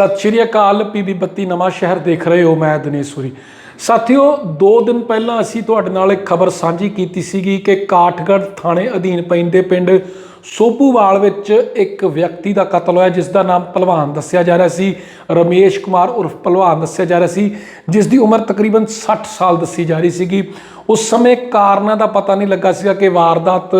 ਸਤਿ ਸ਼੍ਰੀ ਅਕਾਲ, ਪੀਬੀ ਬੱਤੀ ਨਵਾਂ ਸ਼ਹਿਰ ਦੇਖ ਰਹੇ ਹੋ ਮੈਂ ਦਿਨੇਸ਼ੂਰੀ ਸਾਥੀਓ 2 ਦਿਨ ਪਹਿਲਾਂ ਅਸੀਂ ਤੁਹਾਡੇ ਨਾਲ ਇੱਕ ਖਬਰ ਸਾਂਝੀ ਕੀਤੀ ਸੀਗੀ ਕਿ ਕਾਠਗੜ੍ਹ ਥਾਣੇ ਅਧੀਨ ਪੈਂਦੇ ਪਿੰਡ ਸੋਪੂਵਾਲ ਵਿੱਚ ਇੱਕ ਵਿਅਕਤੀ ਦਾ ਕਤਲ ਹੋਇਆ, ਜਿਸ ਦਾ ਨਾਮ ਪਹਿਲਵਾਨ ਦੱਸਿਆ ਜਾ ਰਿਹਾ ਸੀ। ਰਮੇਸ਼ ਕੁਮਾਰ ਉਰਫ ਪਹਿਲਵਾਨ ਦੱਸਿਆ ਜਾ ਰਿਹਾ ਸੀ, ਜਿਸ ਦੀ ਉਮਰ ਤਕਰੀਬਨ 60 ਸਾਲ ਦੱਸੀ ਜਾ ਰਹੀ ਸੀਗੀ। ਉਸ ਸਮੇਂ ਕਾਰਨਾਂ ਦਾ ਪਤਾ ਨਹੀਂ ਲੱਗਾ ਸੀਗਾ ਕਿ ਵਾਰਦਾਤ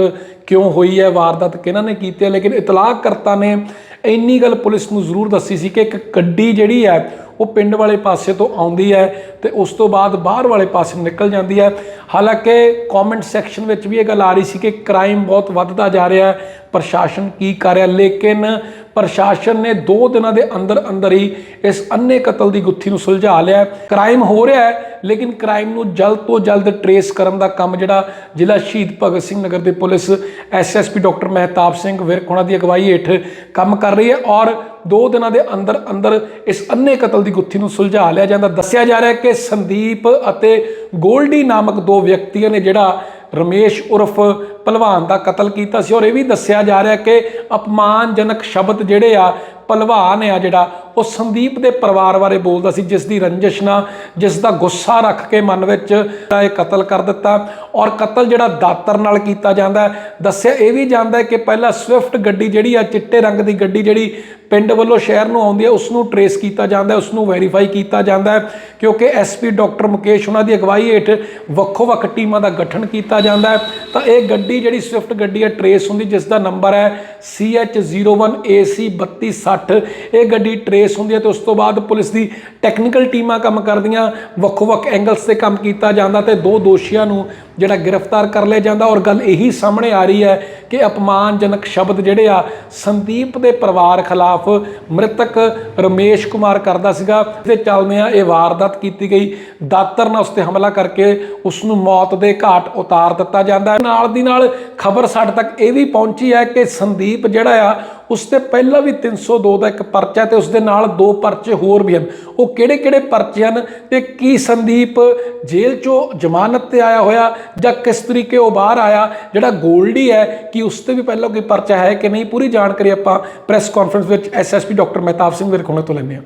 ਕਿਉਂ ਹੋਈ ਹੈ, ਵਾਰਦਾਤ ਕਿਹਨਾਂ ਨੇ ਕੀਤੀ ਹੈ, ਲੇਕਿਨ ਇਤਲਾਹਕਰਤਾ ਨੇ ਇੰਨੀ ਗੱਲ ਪੁਲਿਸ ਨੂੰ ਜ਼ਰੂਰ ਦੱਸੀ ਸੀ ਕਿ ਇੱਕ ਗੱਡੀ ਜਿਹੜੀ ਹੈ, ਉਹ ਪਿੰਡ ਵਾਲੇ ਪਾਸੇ ਤੋਂ ਆਉਂਦੀ ਹੈ ਤੇ ਉਸ ਤੋਂ ਬਾਅਦ ਬਾਹਰ ਵਾਲੇ ਪਾਸੇ ਨੂੰ ਨਿਕਲ ਜਾਂਦੀ ਹੈ। ਹਾਲਾਂਕਿ ਕਮੈਂਟ ਸੈਕਸ਼ਨ ਵਿੱਚ ਵੀ ਇਹ ਗੱਲ ਆ ਰਹੀ ਸੀ ਕਿ ਕ੍ਰਾਈਮ ਬਹੁਤ ਵੱਧਦਾ ਜਾ ਰਿਹਾ ਹੈ, ਪ੍ਰਸ਼ਾਸਨ ਕੀ ਕਰ ਰਿਹਾ, ਲੇਕਿਨ ਪ੍ਰਸ਼ਾਸਨ ਨੇ 2 ਦਿਨਾਂ ਦੇ ਅੰਦਰ ਅੰਦਰ ਹੀ ਇਸ ਅੰਨੇ ਕਤਲ ਦੀ ਗੁੱਥੀ ਨੂੰ ਸੁਲਝਾ ਲਿਆ ਕ੍ਰਾਈਮ ਹੋ ਰਿਹਾ ਹੈ, ਲੇਕਿਨ ਕ੍ਰਾਈਮ ਨੂੰ ਜਲਦ ਤੋਂ ਜਲਦ ਟਰੇਸ ਕਰਨ ਦਾ ਕੰਮ ਜਿਹੜਾ ਜ਼ਿਲ੍ਹਾ ਸ਼ਹੀਦ ਭਗਤ ਸਿੰਘ ਨਗਰ ਦੇ police SSP doctor Mehtab Singh Virk ਉਹਨਾਂ ਦੀ ਅਗਵਾਈ ਹੇਠ ਕੰਮ ਕਰ ਰਹੀ ਹੈ ਔਰ 2 ਦਿਨਾਂ ਦੇ ਅੰਦਰ ਅੰਦਰ ਇਸ ਅੰਨੇ ਕਤਲ ਦੀ ਗੁੱਥੀ ਨੂੰ ਸੁਲਝਾ ਲਿਆ ਜਾਂਦਾ। ਦੱਸਿਆ ਜਾ ਰਿਹਾ ਹੈ ਕਿ ਸੰਦੀਪ ਅਤੇ ਗੋਲਡੀ ਨਾਮਕ ਦੋ ਵਿਅਕਤੀਆਂ ਨੇ ਜਿਹੜਾ ਰਮੇਸ਼ ਉਰਫ ਪਹਿਲਵਾਨ ਦਾ ਕਤਲ ਕੀਤਾ ਸੀ ਔਰ ਇਹ ਵੀ ਦੱਸਿਆ ਜਾ ਰਿਹਾ ਕਿ ਅਪਮਾਨਜਨਕ ਸ਼ਬਦ ਜਿਹੜੇ ਆ, ਪਹਿਲਵਾਨ ਆ ਜਿਹੜਾ ਉਹ ਸੰਦੀਪ ਦੇ ਪਰਿਵਾਰ ਬਾਰੇ ਬੋਲਦਾ ਸੀ ਜਿਸ ਦੀ ਰੰਜਿਸ਼ ਨਾ ਜਿਸ ਦਾ ਗੁੱਸਾ ਰੱਖ ਕੇ ਮਨ ਵਿੱਚ ਇਹ ਕਤਲ ਕਰ ਦਿੱਤਾ। ਔਰ ਕਤਲ ਜਿਹੜਾ ਦਾਤਰ ਨਾਲ ਕੀਤਾ ਜਾਂਦਾ ਦੱਸਿਆ ਇਹ ਵੀ ਜਾਂਦਾ ਕਿ ਪਹਿਲਾਂ ਸਵਿਫਟ ਗੱਡੀ ਜਿਹੜੀ ਆ, ਚਿੱਟੇ ਰੰਗ ਦੀ ਗੱਡੀ ਜਿਹੜੀ ਪਿੰਡ ਵੱਲੋਂ ਸ਼ਹਿਰ ਨੂੰ ਆਉਂਦੀ ਹੈ ਉਸ ਨੂੰ ਟਰੇਸ ਕੀਤਾ ਜਾਂਦਾ ਹੈ ਉਸ ਨੂੰ ਵੈਰੀਫਾਈ ਕੀਤਾ ਜਾਂਦਾ ਹੈ, ਕਿਉਂਕਿ ਐਸਪੀ ਡਾਕਟਰ ਮੁਕੇਸ਼ ਉਹਨਾਂ ਦੀ ਅਗਵਾਈ ਹੇਠ ਵੱਖੋ-ਵੱਖ ਟੀਮਾਂ ਦਾ ਗਠਨ ਕੀਤਾ ਜਾਂਦਾ ਤਾਂ ਇਹ ਗੱਡੀ ਜਿਹੜੀ ਸਵਿਫਟ ਗੱਡੀ ਹੈ ਟਰੇਸ ਹੁੰਦੀ ਜਿਸ ਦਾ ਨੰਬਰ ਹੈ CH01AC3260 ਇਹ ਗੱਡੀ ਟਰੇਸ ਹੁੰਦੀ ਹੈ ਤੇ ਉਸ ਤੋਂ ਬਾਅਦ ਪੁਲਿਸ ਦੀ ਟੈਕਨੀਕਲ ਟੀਮਾਂ ਕੰਮ ਕਰਦੀਆਂ, ਵੱਖੋ-ਵੱਖ ਐਂਗਲਸ ਤੇ ਕੰਮ ਕੀਤਾ ਜਾਂਦਾ ਤੇ ਦੋ ਦੋਸ਼ੀਆਂ ਨੂੰ ਜਿਹੜਾ ਗ੍ਰਿਫਤਾਰ ਕਰ ਲਿਆ ਜਾਂਦਾ ਔਰ ਗੱਲ ਇਹੀ ਸਾਹਮਣੇ ਆ ਰਹੀ ਹੈ ਕਿ ਅਪਮਾਨਜਨਕ ਸ਼ਬਦ ਜਿਹੜੇ ਆ ਸੰਦੀਪ ਦੇ ਪਰਿਵਾਰ ਖਿਲਾਫ ਮ੍ਰਿਤਕ ਰਮੇਸ਼ ਕੁਮਾਰ ਕਰਦਾ ਸੀਗਾ ਤੇ ਚੱਲਦਿਆਂ ਇਹ ਵਾਰਦਾਤ ਕੀਤੀ ਗਈ। ਦਾਤਰ ਨਾਲ ਉਸ ਤੇ ਹਮਲਾ ਕਰਕੇ ਉਸ ਨੂੰ ਮੌਤ ਦੇ ਘਾਟ ਉਤਾਰ ਦਿੱਤਾ ਜਾਂਦਾ ਹੈ। ਨਾਲ ਦੀ ਨਾਲ ਖਬਰ ਸਾਡੇ ਤੱਕ ਇਹ ਵੀ ਪਹੁੰਚੀ ਹੈ ਕਿ ਸੰਦੀਪ ਜਿਹੜਾ ਆ, ਉਸ ਤੇ ਪਹਿਲਾਂ ਵੀ 302 ਦਾ ਇੱਕ ਪਰਚਾ ਤੇ ਉਸ ਦੇ ਨਾਲ ਦੋ ਪਰਚੇ ਹੋਰ ਵੀ ਹਨ। ਉਹ ਕਿਹੜੇ ਕਿਹੜੇ ਪਰਚੇ ਹਨ ਤੇ ਕੀ ਸੰਦੀਪ ਜੇਲ੍ਹ ਚੋਂ ਜ਼ਮਾਨਤ ਤੇ ਆਇਆ ਹੋਇਆ ਜਾਂ ਕਿਸ ਤਰੀਕੇ ਉਹ ਬਾਹਰ ਆਇਆ, ਜਿਹੜਾ ਗੋਲਡੀ ਹੈ, ਕਿ ਉਸ ਤੇ ਵੀ ਪਹਿਲਾਂ ਕੋਈ ਪਰਚਾ ਹੈ ਕਿ ਨਹੀਂ, ਪੂਰੀ ਜਾਣਕਾਰੀ ਆਪਾਂ ਪ੍ਰੈਸ ਕਾਨਫਰੰਸ ਵਿੱਚ ਐਸਐਸਪੀ ਡਾਕਟਰ ਮਹਿਤਾਬ ਸਿੰਘ ਵਿਰਖੋਣੇ ਤੋਂ ਲੈਂਦੇ ਹਾਂ।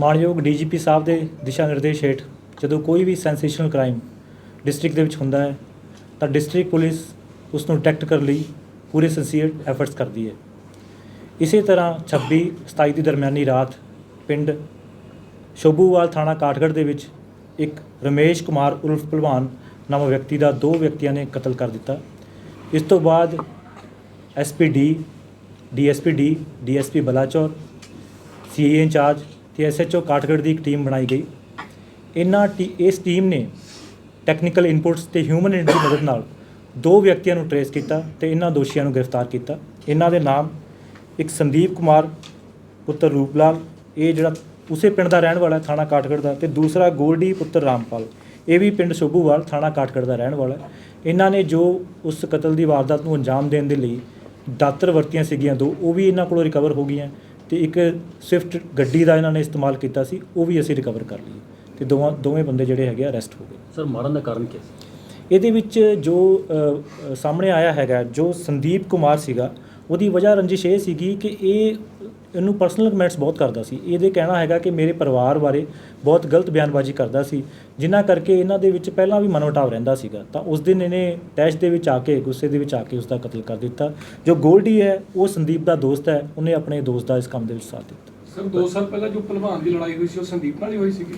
ਮਾਨਯੋਗ ਡੀਜੀਪੀ ਸਾਹਿਬ ਦੇ ਦਿਸ਼ਾ ਨਿਰਦੇਸ਼ ਹੇਠ ਜਦੋਂ ਕੋਈ ਵੀ ਸੈਂਸੇਸ਼ਨਲ ਕ੍ਰਾਈਮ ਡਿਸਟ੍ਰਿਕਟ ਦੇ ਵਿੱਚ ਹੁੰਦਾ ਹੈ, ਤਾਂ ਡਿਸਟ੍ਰਿਕਟ ਪੁਲਿਸ ਉਸ ਨੂੰ ਡਿਟੈਕਟ ਕਰਨ ਲਈ ਪੂਰੇ ਸਿੰਸੀਅਰ ਐਫਰਟਸ ਕਰਦੀ ਹੈ। ਇਸੇ ਤਰ੍ਹਾਂ 26 27 ਦੀ ਦਰਮਿਆਨੀ ਰਾਤ ਪਿੰਡ ਸ਼ੋਭੂਵਾਲ ਥਾਣਾ ਕਾਠਗੜ੍ਹ ਦੇ ਵਿੱਚ ਇੱਕ ਰਮੇਸ਼ ਕੁਮਾਰ ਉਰਫ ਪਹਿਲਵਾਨ ਨਾਮਕ ਵਿਅਕਤੀ ਦਾ ਦੋ ਵਿਅਕਤੀਆਂ ਨੇ ਕਤਲ ਕਰ ਦਿੱਤਾ। ਇਸ ਤੋਂ ਬਾਅਦ SPD DSPD DSP Balachaur CA incharge ਤੇ ਐਸਐਚਓ ਕਾਠਗੜ੍ਹ ਦੀ ਇੱਕ ਟੀਮ ਬਣਾਈ ਗਈ। ਇਹਨਾਂ ਟੀ, ਇਸ ਟੀਮ ਨੇ ਟੈਕਨੀਕਲ ਇਨਪੁਟਸ ਤੇ ਹਿਊਮਨ ਦੀ ਮਦਦ ਨਾਲ ਦੋ ਵਿਅਕਤੀਆਂ ਨੂੰ ਟਰੇਸ ਕੀਤਾ ਤੇ ਇਹਨਾਂ ਦੋਸ਼ੀਆਂ ਨੂੰ ਗ੍ਰਿਫਤਾਰ ਕੀਤਾ। ਇਹਨਾਂ ਦੇ ਨਾਮ ਇੱਕ ਸੰਦੀਪ ਕੁਮਾਰ, ਪੁੱਤਰ ਰੂਪਲਾਲ, ਇਹ ਜਿਹੜਾ ਉਸੇ ਪਿੰਡ ਦਾ ਰਹਿਣ ਵਾਲਾ ਥਾਣਾ ਕਾਠਗੜ੍ਹ ਦਾ, ਤੇ ਦੂਸਰਾ ਗੋਲਡੀ, ਪੁੱਤਰ ਰਾਮਪਾਲ। ਇਹ ਵੀ ਪਿੰਡ ਸ਼ੋਭੂਵਾਲ ਥਾਣਾ ਕਾਠਗੜ੍ਹ ਦਾ ਰਹਿਣ ਵਾਲਾ ਇਹਨਾਂ ਨੇ ਜੋ ਉਸ ਕਤਲ ਦੀ ਵਾਰਦਾਤ ਨੂੰ ਅੰਜਾਮ ਦੇਣ ਦੇ ਲਈ ਦਾਤਰ ਵਰਤੀਆਂ ਸੀਗੀਆਂ ਦੋ ਉਹ ਵੀ ਇਹਨਾਂ ਕੋਲੋਂ ਰਿਕਵਰ ਹੋ ਗਈਆਂ ਤੇ ਇੱਕ ਸਵਿਫਟ ਗੱਡੀ ਦਾ ਇਹਨਾਂ ਨੇ ਇਸਤੇਮਾਲ ਕੀਤਾ ਸੀ ਉਹ ਵੀ ਅਸੀਂ ਰਿਕਵਰ ਕਰ ਲਈ ਤੇ ਦੋਵਾਂ ਦੋਵੇਂ ਬੰਦੇ ਜਿਹੜੇ ਹੈਗੇ ਆ ਅਰੈਸਟ ਹੋ ਗਏ। ਸਰ ਮਾਰਨ ਦਾ ਕਾਰਨ ਕੀ ਸੀ ਇਹਦੇ ਵਿੱਚ ਜੋ ਸਾਹਮਣੇ ਆਇਆ ਹੈਗਾ ਜੋ ਸੰਦੀਪ ਕੁਮਾਰ ਸੀਗਾ ਉਹਦੀ ਵਜ੍ਹਾ ਰੰਜਿਸ਼ ਇਹ ਸੀਗੀ ਕਿ ਇਹ ਇਹਨੂੰ ਪਰਸਨਲ ਕਮੈਂਟਸ ਬਹੁਤ ਕਰਦਾ ਸੀ। ਇਹਦੇ ਕਹਿਣਾ ਹੈਗਾ ਕਿ ਮੇਰੇ ਪਰਿਵਾਰ ਬਾਰੇ ਬਹੁਤ ਗਲਤ ਬਿਆਨਬਾਜ਼ੀ ਕਰਦਾ ਸੀ, ਜਿਨ੍ਹਾਂ ਕਰਕੇ ਇਹਨਾਂ ਦੇ ਵਿੱਚ ਪਹਿਲਾਂ ਵੀ ਮਨੋਟਾਵ ਰਹਿੰਦਾ ਸੀਗਾ। ਤਾਂ ਉਸ ਦਿਨ ਇਹਨੇ ਟੈਸ਼ ਦੇ ਵਿੱਚ ਆ ਕੇ, ਗੁੱਸੇ ਦੇ ਵਿੱਚ ਆ ਕੇ ਉਸ ਦਾ ਕਤਲ ਕਰ ਦਿੱਤਾ। ਜੋ ਗੋਲਡੀ ਹੈ, ਉਹ ਸੰਦੀਪ ਦਾ ਦੋਸਤ ਹੈ, ਉਹਨੇ ਆਪਣੇ ਦੋਸਤ ਦਾ ਇਸ ਕੰਮ ਦੇ ਵਿੱਚ ਸਾਥ ਦਿੱਤਾ। ਸਰ 2 ਸਾਲ ਪਹਿਲਾਂ ਜੋ ਪਹਿਲਵਾਨ ਦੀ ਲੜਾਈ ਹੋਈ ਸੀ, ਉਹ ਸੰਦੀਪ ਨਾਲ ਹੀ ਹੋਈ ਸੀਗੀ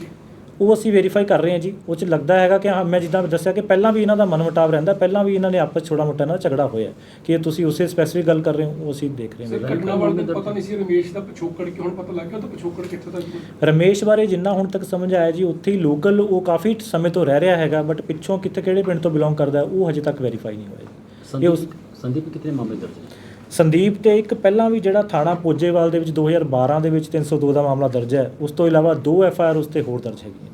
ਉਹ ਅਸੀਂ ਵੈਰੀਫਾਈ ਕਰ ਰਹੇ ਹਾਂ ਜੀ ਉਹ ਚ ਲੱਗਦਾ ਹੈਗਾ ਕਿ ਹਾਂ ਮੈਂ ਜਿੱਦਾਂ ਦੱਸਿਆ ਕਿ ਪਹਿਲਾਂ ਵੀ ਇਹਨਾਂ ਦਾ ਮਨਮਟਾਵ ਰਹਿੰਦਾ ਪਹਿਲਾਂ ਵੀ ਇਹਨਾਂ ਨੇ ਆਪਸ ਛੋਟਾ ਮੋਟਾ ਨਾਲ ਝਗੜਾ ਹੋਇਆ। ਕਿ ਇਹ ਤੁਸੀਂ ਉਸੇ ਸਪੈਸੀਫਿਕ ਗੱਲ ਕਰ ਰਹੇ ਹੋ ਉਹ ਅਸੀਂ ਦੇਖ ਰਹੇ ਹਾਂ ਘਟਨਾ ਵਾਲੇ ਦਿਨ ਪਤਾ ਨਹੀਂ ਸੀ ਰਮੇਸ਼ ਦਾ ਪਿਛੋਕੜ ਕਿ ਹੁਣ ਪਤਾ ਲੱਗ ਗਿਆ ਤਾਂ ਪਿਛੋਕੜ ਕਿੱਥੇ ਦਾ ਰਮੇਸ਼ ਬਾਰੇ ਜਿੰਨਾ ਹੁਣ ਤੱਕ ਸਮਝ ਆਇਆ ਜੀ ਉੱਥੇ ਹੀ ਲੋਕਲ ਉਹ ਕਾਫੀ ਸਮੇਂ ਤੋਂ ਰਹਿ ਰਿਹਾ ਹੈਗਾ ਬਟ ਪਿੱਛੋਂ ਕਿੱਥੇ ਕਿਹੜੇ ਪਿੰਡ ਤੋਂ ਬਿਲੋਂਗ ਕਰਦਾ ਉਹ ਹਜੇ ਤੱਕ ਵੈਰੀਫਾਈ ਨਹੀਂ ਹੋਇਆ ਜੀ। ਇਹ ਉਸ ਸੰਦੀਪ ਕਿਤਨੇ ਮਾਮਲੇ ਦਰਜ ਹੈ ਸੰਦੀਪ ਤੇ ਇੱਕ ਪਹਿਲਾਂ ਵੀ ਜਿਹੜਾ ਥਾਣਾ ਪੋਜੇਵਾਲ ਦੇ ਵਿੱਚ 2012 ਦੇ ਵਿੱਚ 302 ਦਾ ਮਾਮਲਾ ਦਰਜ ਹੈ ਉਸ ਤੋਂ ਇਲਾਵਾ ਦੋ ਐਫ ਆਈ ਆਰ ਉਸ ਤੇ ਹੋਰ ਦਰਜ ਹੈਗੀਆਂ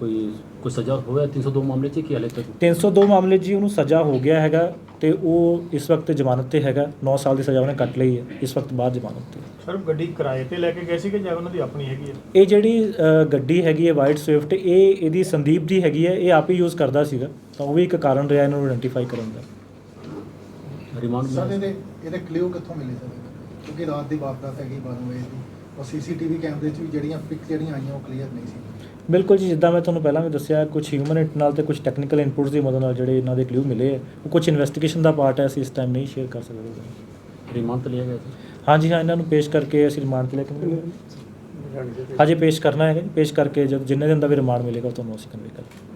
ਕੋਈ ਕੋਈ ਸਜ਼ਾ ਹੋਇਆ 302 ਮਾਮਲੇ 'ਚ ਕੀ ਹਾਲੇ ਤੱਕ? 302 ਮਾਮਲੇ 'ਚ ਜੀ ਉਹਨੂੰ ਸਜ਼ਾ ਹੋ ਗਿਆ ਹੈਗਾ ਤੇ ਉਹ ਇਸ ਵਕਤ ਜ਼ਮਾਨਤ ਤੇ ਹੈਗਾ 9 ਸਾਲ ਦੀ ਸਜ਼ਾ ਉਹਨੇ ਕੱਟ ਲਈ ਹੈ ਇਸ ਵਕਤ ਬਾਅਦ ਜ਼ਮਾਨਤ ਤੇ। ਸਰ ਗੱਡੀ ਕਿਰਾਏ ਤੇ ਲੈ ਕੇ ਗਏ ਸੀ ਕਿ ਜਾਂ ਉਹਨਾਂ ਦੀ ਆਪਣੀ ਹੈਗੀ ਹੈ? ਇਹ ਜਿਹੜੀ ਅ, ਗੱਡੀ ਹੈਗੀ ਹੈ ਵਾਈਟ ਸਵਿਫਟ ਇਹ ਇਹਦੀ ਸੰਦੀਪ ਦੀ ਹੈਗੀ ਹੈ ਇਹ ਆਪ ਹੀ ਯੂਜ਼ ਕਰਦਾ ਸੀਗਾ ਤਾਂ ਉਹ ਵੀ ਇੱਕ ਕਾਰਨ ਰਿਹਾ ਇਹਨੂੰ ਆਇਡੈਂਟੀਫਾਈ ਕਰਨ ਦਾ। ਰਿਮਾਂਡ ਸਰ ਇਹਦੇ ਇਹਦੇ ਕਲਿਊ ਕਿੱਥੋਂ ਮਿਲੇ ਸਰ? ਕਿਉਂਕਿ ਰਾਤ ਦੀ ਵਾਰਦਾਤ ਹੈਗੀ 12 ਵਜੇ ਦੀ। ਔਰ ਸੀਸੀਟੀਵੀ ਕੈਮਰੇ 'ਚ ਵੀ ਜਿਹੜੀਆਂ ਪਿਕ ਜਿਹੜੀਆਂ ਆਈਆਂ ਉਹ ਕਲੀਅਰ ਨਹੀਂ ਸੀ। ਬਿਲਕੁਲ ਜੀ ਜਿੱਦਾਂ ਮੈਂ ਤੁਹਾਨੂੰ ਪਹਿਲਾਂ ਵੀ ਦੱਸਿਆ ਕੁਝ ਹਿਊਮਨ ਇਟ ਨਾਲ ਤੇ ਕੁਝ ਟੈਕਨੀਕਲ ਇਨਪੁਟਸ ਦੀ ਮਦਦ ਨਾਲ ਜਿਹੜੇ ਇਹਨਾਂ ਦੇ ਕਲੂ ਮਿਲੇ ਉਹ ਕੁਝ ਇਨਵੈਸਟੀਗੇਸ਼ਨ ਦਾ ਪਾਰਟ ਹੈ ਅਸੀਂ ਇਸ ਟਾਈਮ ਨਹੀਂ ਸ਼ੇਅਰ ਕਰ ਸਕਦੇ ਰਿਮਾਂਡ ਤੇ ਲਿਆ ਗਿਆ ਸੀ? ਹਾਂਜੀ ਹਾਂ ਇਹਨਾਂ ਨੂੰ ਪੇਸ਼ ਕਰਕੇ ਅਸੀਂ ਰਿਮਾਂਡ ਤੇ ਲੈ ਕੇ ਹਜੇ ਪੇਸ਼ ਕਰਨਾ ਹੈ ਪੇਸ਼ ਕਰਕੇ ਜਦ ਜਿੰਨੇ ਦਿਨ ਦਾ ਵੀ ਰਿਮਾਂਡ ਮਿਲੇਗਾ ਤੁਹਾਨੂੰ ਅਸੀਂ ਕਨਵੇ ਕਰਾਂਗੇ।